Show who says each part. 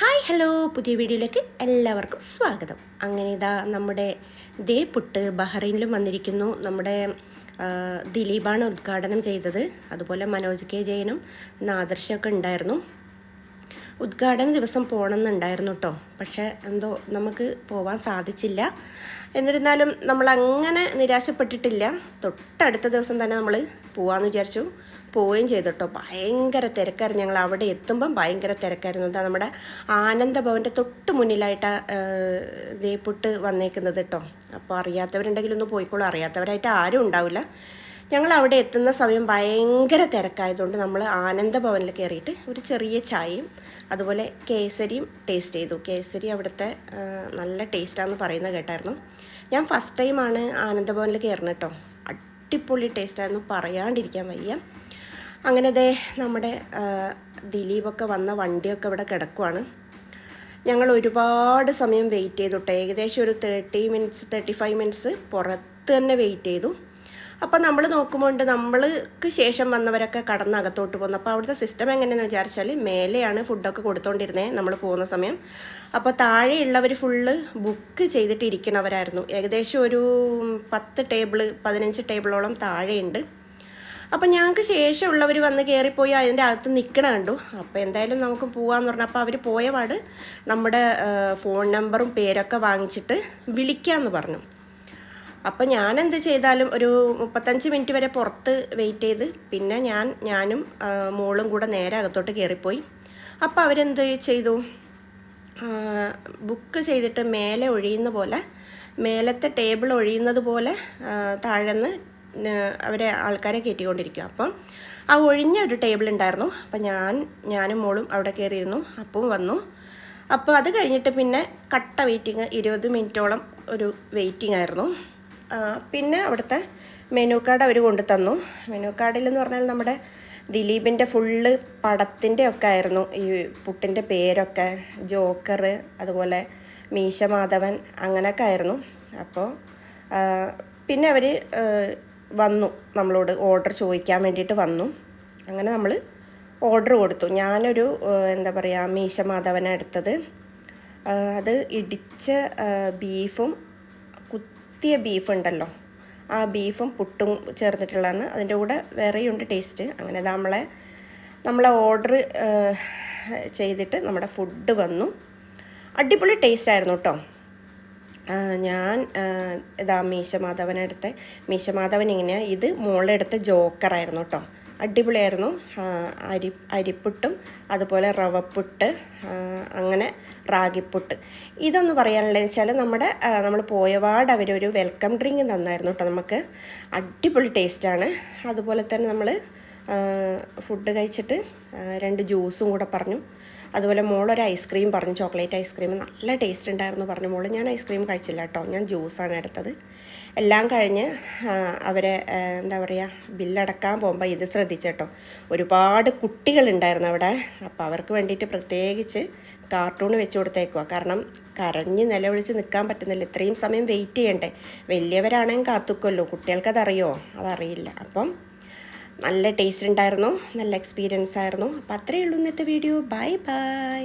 Speaker 1: Hi hello. പുതിയ വീഡിയോയിലേക്ക് എല്ലാവർക്കും സ്വാഗതം. അങ്ങനെ ഇതാ നമ്മുടെ ദേ പുട്ട് ബഹ്റൈനിലും വന്നിരിക്കുന്നു. നമ്മുടെ ദിലീപാണ് ഉദ്ഘാടനം ചെയ്തത്. അതുപോലെ മനോജ് കെ ജയനും നാദർശമൊക്കെ ഉണ്ടായിരുന്നു. ഉദ്ഘാടന ദിവസം പോകണമെന്നുണ്ടായിരുന്നു കേട്ടോ. പക്ഷേ എന്തോ നമുക്ക് പോവാൻ സാധിച്ചില്ല. എന്നിരുന്നാലും നമ്മൾ അങ്ങനെ നിരാശപ്പെട്ടിട്ടില്ല. തൊട്ടടുത്ത ദിവസം തന്നെ നമ്മൾ പോവാമെന്ന് വിചാരിച്ചു. പോവുകയും ചെയ്തു കേട്ടോ ഭയങ്കര തിരക്കായിരുന്നു. ഞങ്ങൾ അവിടെ എത്തുമ്പം ഭയങ്കര തിരക്കായിരുന്നു. അതാ നമ്മുടെ ആനന്ദഭവന്റെ തൊട്ട് മുന്നിലായിട്ട് ദേപ്പുട്ട് വന്നേക്കുന്നത് കേട്ടോ അപ്പോൾ അറിയാത്തവരുണ്ടെങ്കിൽ ഒന്ന് പോയിക്കോളൂ. അറിയാത്തവരായിട്ട് ആരും ഉണ്ടാവില്ല. ഞങ്ങൾ അവിടെ എത്തുന്ന സമയം ഭയങ്കര തിരക്കായതുകൊണ്ട് നമ്മൾ ആനന്ദഭവനിൽ കയറിയിട്ട് ഒരു ചെറിയ ചായയും അതുപോലെ കേസരിയും ടേസ്റ്റ് ചെയ്തു. കേസരി അവിടുത്തെ നല്ല ടേസ്റ്റാന്ന് പറയുന്നത് കേട്ടായിരുന്നു. ഞാൻ ഫസ്റ്റ് ടൈമാണ് ആനന്ദഭവനിൽ കയറുന്നത് കേട്ടോ അടിപൊളി ടേസ്റ്റായിരുന്നു പറയാണ്ടിരിക്കാൻ വയ്യ. അങ്ങനെ ദേ നമ്മുടെ ദിലീപൊക്കെ വന്ന വണ്ടിയൊക്കെ ഇവിടെ കിടക്കുവാണ്. ഞങ്ങൾ ഒരുപാട് സമയം വെയിറ്റ് ചെയ്തു കേട്ടോ ഏകദേശം ഒരു thirty minutes thirty five minutes പുറത്ത് തന്നെ വെയിറ്റ് ചെയ്തു. അപ്പോൾ നമ്മൾ നോക്കുമ്പോൾ നമ്മൾക്ക് ശേഷം വന്നവരൊക്കെ കടന്ന് അകത്തോട്ട് പോകുന്നു. അപ്പോൾ അവിടുത്തെ സിസ്റ്റം എങ്ങനെയാണെന്ന് വിചാരിച്ചാൽ മേലെയാണ് ഫുഡൊക്കെ കൊടുത്തോണ്ടിരുന്നത് നമ്മൾ പോകുന്ന സമയം. അപ്പോൾ താഴെയുള്ളവർ ഫുള്ള് ബുക്ക് ചെയ്തിട്ട് ഇരിക്കണവരായിരുന്നു ഏകദേശം ഒരു പത്ത് ടേബിൾ പതിനഞ്ച് ടേബിളോളം താഴെയുണ്ട്. അപ്പം ഞങ്ങൾക്ക് ശേഷമുള്ളവർ വന്ന് കയറിപ്പോയി അതിന്റെ അകത്ത് നിൽക്കണ കണ്ടു. അപ്പോൾ എന്തായാലും നമുക്ക് പോകാമെന്ന് പറഞ്ഞു അപ്പോൾ അവർ പോയ പാട് നമ്മുടെ ഫോൺ നമ്പറും പേരൊക്കെ വാങ്ങിച്ചിട്ട് വിളിക്കാമെന്ന് പറഞ്ഞു. അപ്പോൾ ഞാൻ എന്ത് ചെയ്താലും ഒരു മുപ്പത്തഞ്ച് മിനിറ്റ് വരെ പുറത്ത് വെയിറ്റ് ചെയ്ത് പിന്നെ ഞാൻ ഞാനും മോളും കൂടെ നേരെ അകത്തോട്ട് കയറിപ്പോയി അപ്പോൾ അവരെന്ത് ചെയ്തു? ബുക്ക് ചെയ്തിട്ട് മേലെ ഒഴിയുന്ന പോലെ മേലത്തെ ടേബിൾ ഒഴിയുന്നത് പോലെ താഴെന്ന് അവരെ ആൾക്കാരെ കയറ്റിക്കൊണ്ടിരിക്കും അപ്പം ആ ഒഴിഞ്ഞ ഒരു ടേബിൾ ഉണ്ടായിരുന്നു. അപ്പം ഞാൻ ഞാനും മോളും അവിടെ കയറിയിരുന്നു അപ്പം വന്നു. അപ്പോൾ അത് കഴിഞ്ഞിട്ട് പിന്നെ കട്ട വെയിറ്റിങ് ഇരുപത് മിനിറ്റോളം ഒരു വെയിറ്റിംഗ് ആയിരുന്നു. പിന്നെ അവിടുത്തെ മെനു കാർഡ് അവർ കൊണ്ടു തന്നു മെനു കാർഡിൽ എന്ന് പറഞ്ഞാൽ നമ്മുടെ ദിലീപിന്റെ ഫുള്ള് പടത്തിന്റെ ഒക്കെ ആയിരുന്നു. ഈ പുട്ടിന്റെ പേരൊക്കെ ജോക്കർ അതുപോലെ മീശ മാധവൻ അങ്ങനെയൊക്കെ ആയിരുന്നു. അപ്പോൾ പിന്നെ അവർ വന്നു. നമ്മളോട് ഓർഡർ ചോദിക്കാൻ വേണ്ടിയിട്ട് വന്നു. അങ്ങനെ നമ്മൾ ഓർഡർ കൊടുത്തു. ഞാനൊരു എന്താ പറയുക മീശ മാധവനാണ് എടുത്തത് അത് ഇടിച്ച ബീഫും കുത്തിയ ബീഫ് ഉണ്ടല്ലോ ആ ബീഫും പുട്ടും ചേർന്നിട്ടുള്ളതാണ്. അതിന്റെ കൂടെ വേറെയുണ്ട് ടേസ്റ്റ്. അങ്ങനെ നമ്മളെ നമ്മളെ ഓർഡർ ചെയ്തിട്ട് നമ്മുടെ ഫുഡ് വന്നു. അടിപൊളി ടേസ്റ്റ് ആയിരുന്നു കേട്ടോ ഞാൻ ഇതാ മീശമാധവനെടുത്ത മീശമാധവൻ ഇങ്ങനെയാണ് ഇത് മോളെടുത്ത ജോക്കറായിരുന്നു കേട്ടോ. അടിപൊളിയായിരുന്നു. അരി അരിപ്പുട്ടും അതുപോലെ റവപ്പുട്ട് അങ്ങനെ റാഗിപ്പുട്ട്. ഇതൊന്ന് പറയാനുള്ളതെന്ന് വെച്ചാൽ നമ്മുടെ നമ്മൾ പോയപാട് അവരൊരു വെൽക്കം ഡ്രിങ്ക് തന്നായിരുന്നു കേട്ടോ നമുക്ക്. അടിപൊളി ടേസ്റ്റാണ്. അതുപോലെ തന്നെ നമ്മൾ ഫുഡ് കഴിച്ചിട്ട് രണ്ട് ജ്യൂസും കൂടെ പറഞ്ഞു. അതുപോലെ മോളൊരു ഐസ്ക്രീം പറഞ്ഞു ചോക്ലേറ്റ് ഐസ്ക്രീം നല്ല ടേസ്റ്റ് ഉണ്ടായിരുന്നു പറഞ്ഞു. മോൾ ഞാൻ ഐസ്ക്രീം കഴിച്ചില്ല കേട്ടോ ഞാൻ ജ്യൂസാണ് എടുത്തത്. എല്ലാം കഴിഞ്ഞ് അവരെ എന്താ പറയുക ബില്ലടക്കാൻ പോകുമ്പോൾ ഇത് ശ്രദ്ധിച്ചേട്ടോ ഒരുപാട് കുട്ടികളുണ്ടായിരുന്നു അവിടെ. അപ്പോൾ അവർക്ക് വേണ്ടിയിട്ട് പ്രത്യേകിച്ച് കാർട്ടൂൺ വെച്ച് കൊടുത്തേക്കുക കാരണം കരഞ്ഞ് നിലവിളിച്ച് നിൽക്കാൻ പറ്റുന്നില്ല. ഇത്രയും സമയം വെയിറ്റ് ചെയ്യണ്ടേ? വലിയവരാണെങ്കിൽ കാത്തുക്കുമല്ലോ കുട്ടികൾക്കതറിയോ? അതറിയില്ല. അപ്പം നല്ല ടേസ്റ്റ് ഉണ്ടായിരുന്നു നല്ല എക്സ്പീരിയൻസ് ആയിരുന്നു. അപ്പോൾ അത്രയേ ഉള്ളൂ ഇന്നത്തെ വീഡിയോ ബൈ ബൈ